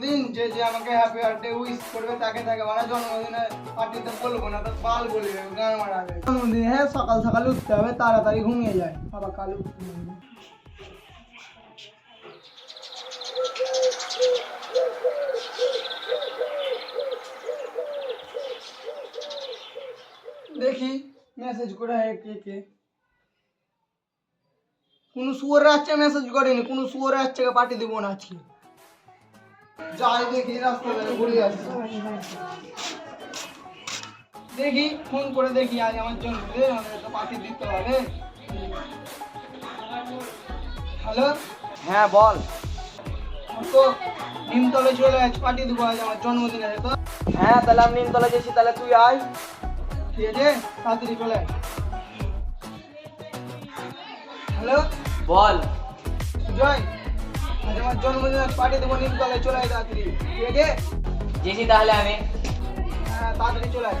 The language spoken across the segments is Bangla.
জন্মদিন যে যে আমাকে হ্যাপি বার্থডে উইশ করবে, তাকে তাকে মানে জন্মদিনে পার্টিতে বলব না, তো বাল বলবে গান মারাবে জন্মদিন হ্যাঁ সকাল সকাল উঠতে হবে, তাড়াতাড়ি ঘুমিয়ে যায়। আবার কাল উঠতে হবে। দেখি মেসেজ করে হয় কে কে। কোনো শুয়োর রাস্তায় মেসেজ করেনি, কোনো শুয়োর রাস্তাকে পাঠিয়ে দেবো না আজকে। যাই দেখি রাস্তা ধরে ঘুরে আসছি দেখি ফোন করে দেখি আজ আমার জন্মদিন তো পাঠিয়ে দিতে হবে। হ্যালো? হ্যাঁ বল। তো নিমতলে চলে আজ পাঠিয়ে দেবো আজ আমার জন্মদিন আছে তো? হ্যাঁ তাহলে আমি নিমতলা গেছি তাহলে তুই আয়। ঠিক আছে তাড়াতাড়ি চলে আয়। হ্যালো? বল। জয়। আমার জন্মদিন দেবো নিমতলায় চলে আয় তাড়াতাড়ি। ঠিক আছে? তাহলে আমি। হ্যাঁ তাড়াতাড়ি চলে আয়।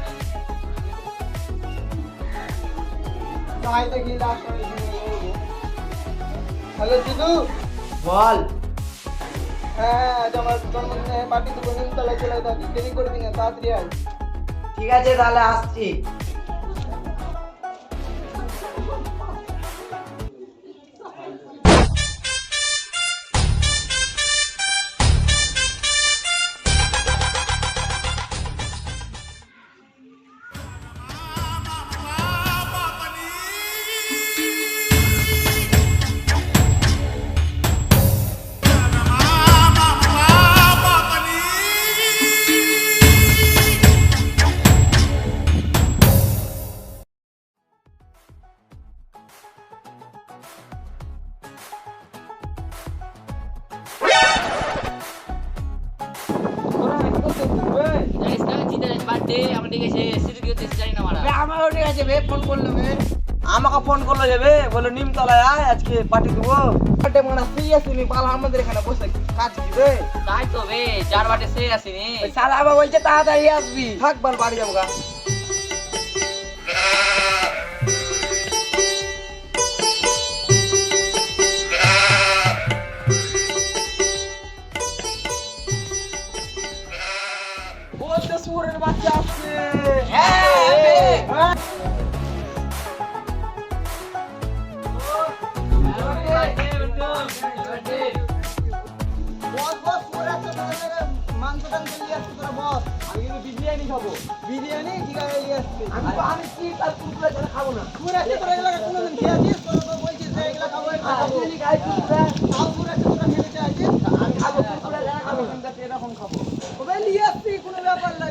Last hello Jitu? বল। হ্যাঁ আজ আমার জন্মদিনে পার্টি দেবো নিমতলায় চলে আয় তাড়াতাড়ি। দেরি করবি না তাড়াতাড়ি আয়। ঠিক আছে তাহলে আসছি। জানি না মারা। বে ফোন করল বে। আমাকে ফোন করল যাবে বলে নিমতলায় আয় আজকে পার্টি দেবো। বাটে মানে সিরিয়াস নি পাল আমাদের এখানে বসে কাজ দিবে তাই তো বে যার বাটে সে আসেনি শালা আবার বলছে তাড়াতাড়ি আসবি। থাক বল বাড়ি যাব গা। মাংস বিরিয়ানি খাব বিরিয়ানি আমি তো আমি কি খাব না সুর আসছে তোরা এগুলো কোনোদিন খেয়েছিস তোরা তো বলছিস যে এগুলো খাব এগুলো খাই কুকুরে খাও সুর আসছে তোরা খেতে চাইছিস আমি খাব কুকুরে ছাড়া খাব কিন্তু এরকম খাব ওবে নিয়ে আসছি কোনো ব্যাপার না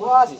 বস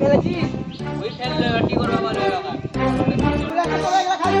ফেলেছিস ওই খেললো এবার কি করব বলো খালি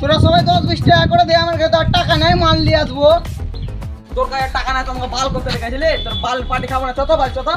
তোরা সবাই দশ বিশ টাকা করে দে, আমার কাছে টাকা নাই, মাল নিয়ে আসব। তোর কাছে টাকা নাই, তোমাকে বাল করতে রেখেছিলি তোর বাল পাটি খাব না, চত ভাই চত।